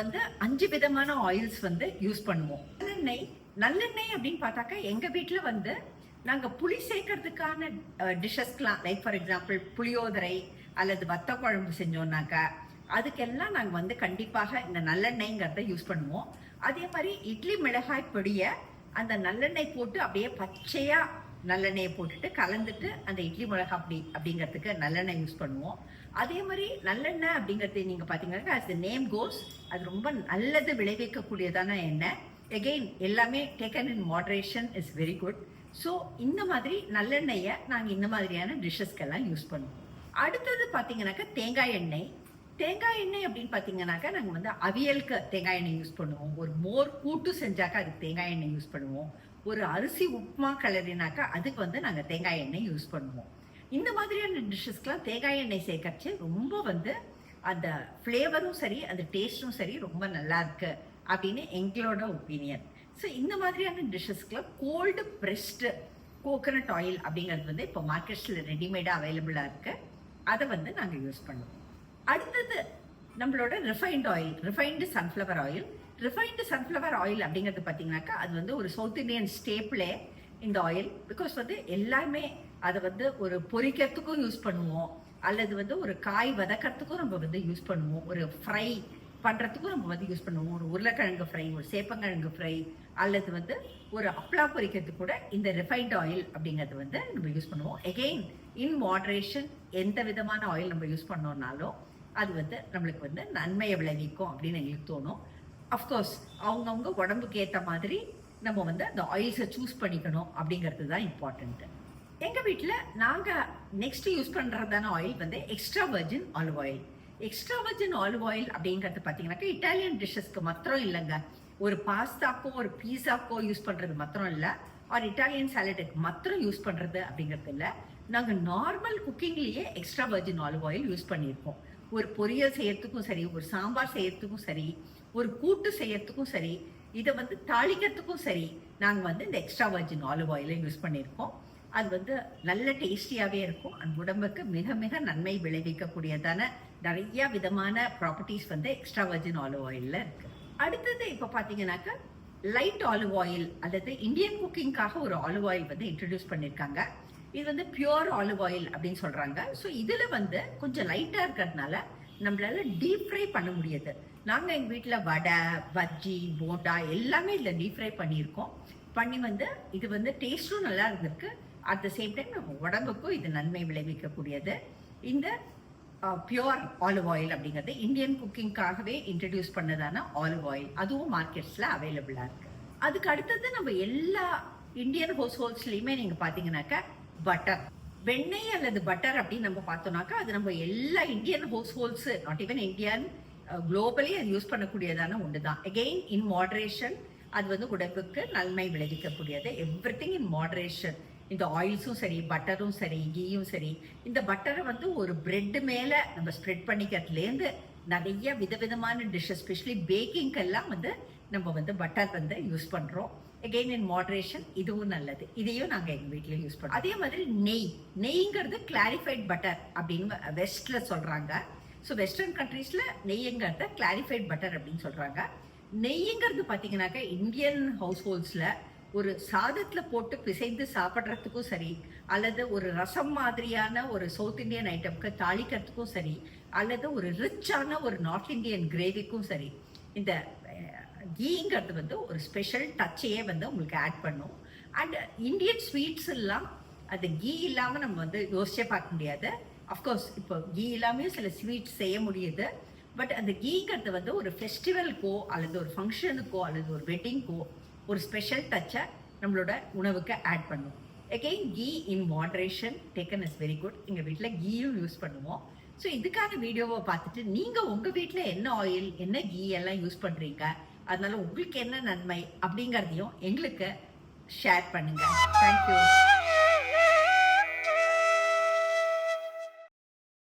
வந்து அஞ்சு விதமான ஆயில்ஸ் வந்து யூஸ் பண்ணுவோம். நல்லெண்ணெய் நல்லெண்ணெய் அப்படின்னு பார்த்தாக்கா எங்க வீட்டில் வந்து நாங்கள் புளி சேர்க்கறதுக்கான டிஷ்ஷஸ்க்கெலாம் லைக் ஃபார் எக்ஸாம்பிள் புளியோதரை அல்லது வத்த குழம்பு செஞ்சோம்னாக்கா அதுக்கெல்லாம் நாங்கள் வந்து கண்டிப்பாக இந்த நல்லெண்ணெய்ங்கிறத யூஸ் பண்ணுவோம். அதே மாதிரி இட்லி மிளகாய் பொடியை அந்த நல்லெண்ணெய் போட்டு அப்படியே பச்சையாக நல்லெண்ணெயை போட்டுட்டு கலந்துட்டு அந்த இட்லி மிளகா அப்படி அப்படிங்கிறதுக்கு நல்லெண்ணெய் யூஸ் பண்ணுவோம். அதே மாதிரி நல்லெண்ணெய் அப்படிங்கிறது நீங்கள் பார்த்தீங்கன்னா அஸ் த நேம் கோஸ் அது ரொம்ப நல்லது விளைவிக்கக்கூடியதான எண்ணெய். எகெயின் எல்லாமே taken in moderation is very good so இந்த மாதிரி நல்லெண்ணெயை நாங்கள் இந்த மாதிரியான டிஷ்ஷஸ்க்கெல்லாம் யூஸ் பண்ணுவோம். அடுத்தது பார்த்தீங்கன்னாக்கா தேங்காய் எண்ணெய். தேங்காய் எண்ணெய் அப்படின்னு பார்த்தீங்கன்னாக்கா நாங்கள் வந்து அவியலுக்கு தேங்காய் எண்ணெய் யூஸ் பண்ணுவோம். ஒரு மோர் கூட்டு செஞ்சாக்கா அதுக்கு தேங்காய் எண்ணெய் யூஸ் பண்ணுவோம். ஒரு அரிசி உப்புமா கலரினாக்கா அதுக்கு வந்து நாங்கள் தேங்காய் எண்ணெய் யூஸ் பண்ணுவோம். இந்த மாதிரியான டிஷ்ஷஸ்க்கெலாம் தேங்காய் எண்ணெய் சேர்க்கறச்சு ரொம்ப வந்து அந்த ஃப்ளேவரும் சரி அந்த டேஸ்ட்டும் சரி ரொம்ப நல்லா இருக்கு அப்படின்னு எங்களோட ஒப்பீனியன் ஸோ இந்த மாதிரியான டிஷ்ஷஸ்க்குலாம் கோல்டு ப்ரெஸ்டு கோகனட் ஆயில் அப்படிங்கிறது வந்து இப்போ மார்க்கெட்ஸில் ரெடிமேடாக அவைலபிளாக இருக்குது அதை வந்து நாங்கள் யூஸ் பண்ணுவோம். அடுத்தது நம்மளோட refined oil refined sunflower oil refined sunflower oil அப்படிங்கிறது பார்த்தீங்கன்னாக்கா அது வந்து ஒரு சவுத் இந்தியன் ஸ்டேப்பிளே இந்த ஆயில் பிகாஸ் வந்து எல்லாமே அதை வந்து ஒரு பொரிக்கிறதுக்கும் யூஸ் பண்ணுவோம். அல்லது வந்து ஒரு காய் வதக்கிறதுக்கும் நம்ம வந்து யூஸ் பண்ணுவோம். ஒரு ஃப்ரை பண்ணுறதுக்கும் நம்ம வந்து யூஸ் பண்ணுவோம். ஒரு உருளைக்கிழங்கு ஃப்ரை ஒரு சேப்பங்கிழங்கு ஃப்ரை அல்லது வந்து ஒரு அப்ளா பொரிக்கிறதுக்கு கூட இந்த ரிஃபைன்ட் ஆயில் அப்படிங்கிறது வந்து நம்ம யூஸ் பண்ணுவோம். எகெயின் இன் மாட்ரேஷன் எந்த விதமான ஆயில் நம்ம யூஸ் பண்ணோம்னாலும் அது வந்து நம்மளுக்கு வந்து நன்மையை விளைவிக்கும் அப்படின்னு எங்களுக்கு தோணும். அஃப்கோர்ஸ் அவங்கவுங்க உடம்புக்கு ஏற்ற மாதிரி நம்ம வந்து அந்த ஆயில்ஸை சூஸ் பண்ணிக்கணும் அப்படிங்கிறது தான் இம்பார்ட்டண்ட்டு எங்கள் வீட்டில் நாங்கள் நெக்ஸ்ட் யூஸ் பண்ணுறதான ஆயில் வந்து extra virgin olive oil extra virgin olive oil அப்படிங்கிறது பார்த்தீங்கன்னாக்கா இட்டாலியன் டிஷ்ஷஸ்க்கு மாத்திரம் இல்லைங்க. ஒரு பாஸ்தாக்கோ ஒரு பீஸாக்கோ யூஸ் பண்ணுறது மாத்திரம் இல்லை. ஒரு இட்டாலியன் சாலடுக்கு மாத்திரம் யூஸ் பண்ணுறது அப்படிங்கிறது இல்லை. நாங்கள் normal குக்கிங்லேயே extra virgin olive oil use பண்ணியிருக்கோம். ஒரு பொரியல் செய்யறதுக்கும் சரி ஒரு சாம்பார் செய்யறதுக்கும் சரி ஒரு கூட்டு செய்யறதுக்கும் சரி இதை வந்து தாளிக்கிறதுக்கும் சரி நாங்கள் வந்து இந்த எக்ஸ்ட்ரா வர்ஜின் ஆலிவ் ஆயிலை யூஸ் பண்ணியிருக்கோம். அது வந்து நல்ல டேஸ்டியாகவே இருக்கும். அந்த உடம்புக்கு மிக மிக நன்மை விளைவிக்கக்கூடியதான நிறைய விதமான ப்ராப்பர்ட்டிஸ் வந்து எக்ஸ்ட்ரா வர்ஜின் ஆலிவ் ஆயிலில் இருக்கு. அடுத்தது இப்போ பார்த்தீங்கன்னாக்கா லைட் ஆலிவ் ஆயில் அல்லது இந்தியன் குக்கிங்காக ஒரு ஆலிவ் ஆயில் வந்து இன்ட்ரடியூஸ் பண்ணியிருக்காங்க. இது வந்து பியூர் ஆலிவ் ஆயில் அப்படின்னு சொல்றாங்க. ஸோ இதில் வந்து கொஞ்சம் லைட்டாக இருக்கிறதுனால நம்மளால டீப் ஃப்ரை பண்ண முடியாது. நாங்கள் எங்கள் வீட்டில் வடை பஜ்ஜி போண்டா எல்லாமே இதில் டீப் ஃப்ரை பண்ணியிருக்கோம். பண்ணி வந்து இது வந்து டேஸ்ட்டும் நல்லா இருந்திருக்கு. அட் த சேம் டைம் நம்ம உடம்புக்கும் இது நன்மை விளைவிக்கக்கூடியது. இந்த பியோர் ஆலிவ் ஆயில் அப்படிங்கிறது இந்தியன் குக்கிங்காகவே இன்ட்ரடியூஸ் பண்ணதான ஆலிவ் ஆயில் அதுவும் மார்க்கெட்ஸில் அவைலபிளாக இருக்குது அதுக்கு அடுத்தது நம்ம எல்லா இந்தியன் ஹவுஸ் ஹோல்ஸ்லேயுமே நீங்கள் பார்த்தீங்கன்னாக்கா பட்டர் வெண்ணெய் அல்லது பட்டர் அப்படின்னு நம்ம பார்த்தோம்னாக்கா அது நம்ம எல்லா Indian households not even Indian globally அது யூஸ் பண்ணக்கூடியதான ஒன்று தான் அகெயின் இன் மாடரேஷன் அது வந்து உடம்புக்கு நன்மை விளைவிக்கக்கூடியது. எவ்ரி திங் இன் மாடரேஷன் இந்த ஆயில்ஸும் சரி பட்டரும் சரி கீயும் சரி இந்த பட்டரை வந்து ஒரு பிரெட் மேலே நம்ம ஸ்ப்ரெட் பண்ணிக்கிறதுலேருந்து நிறைய விதவிதமான டிஷ்ஷஸ் ஸ்பெஷலி பேக்கிங்கெல்லாம் வந்து நம்ம வந்து பட்டர் வந்து யூஸ் பண்ணுறோம் அகெயின் இன் மாட்ரேஷன் இதுவும் நல்லது. இதையும் நாங்கள் எங்கள் வீட்டில் யூஸ் பண்ணுவோம் அதே மாதிரி நெய். நெய்ங்கிறது கிளாரிஃபைட் பட்டர் அப்படின்னு வெஸ்டில் சொல்கிறாங்க ஸோ வெஸ்டர்ன் கண்ட்ரீஸில் நெய்ங்கிறத கிளாரிஃபைட் பட்டர் அப்படின்னு சொல்கிறாங்க நெய்ங்கிறது பார்த்தீங்கன்னாக்கா இந்தியன் ஹவுஸ் ஹோல்ட்ஸில் ஒரு சாதத்தில் போட்டு பிசைந்து சாப்பிட்றதுக்கும் சரி அல்லது ஒரு ரசம் மாதிரியான ஒரு சவுத் இந்தியன் ஐட்டம்க்கு தாளிக்கிறதுக்கும் சரி அல்லது ஒரு ரிச்சான ஒரு நார்த் இந்தியன் கிரேவிக்கும் சரி இந்த கீங்கிறது வந்து ஒரு ஸ்பெஷல் டச்சையே வந்து உங்களுக்கு ஆட் பண்ணும். அண்ட் இந்தியன் ஸ்வீட்ஸ் எல்லாம் அது கீ இல்லாமல் நம்ம வந்து யோசிச்சே பார்க்க முடியாது. அஃப்கோர்ஸ் இப்போ கீ இல்லாமையும் சில ஸ்வீட்ஸ் செய்ய முடியுது. பட் அந்த கீங்கிறது வந்து ஒரு ஃபெஸ்டிவலுக்கோ அல்லது ஒரு ஃபங்க்ஷனுக்கோ அல்லது ஒரு வெட்டிங்க்கோ ஒரு ஸ்பெஷல் டச்சை நம்மளோட உணவுக்கு ஆட் பண்ணும். Again ghee in moderation taken is very good எங்கள் வீட்டில் கீயும் யூஸ் பண்ணுவோம். ஸோ இதுக்கான வீடியோவை பார்த்துட்டு நீங்கள் உங்கள் வீட்டில் என்ன ஆயில் என்ன கீ எல்லாம் யூஸ் பண்ணுறீங்க அதனால உங்களுக்கு என்ன நன்மை அப்படிங்கிறதையும் எங்களுக்கு ஷேர் பண்ணுங்க. தேங்க்யூ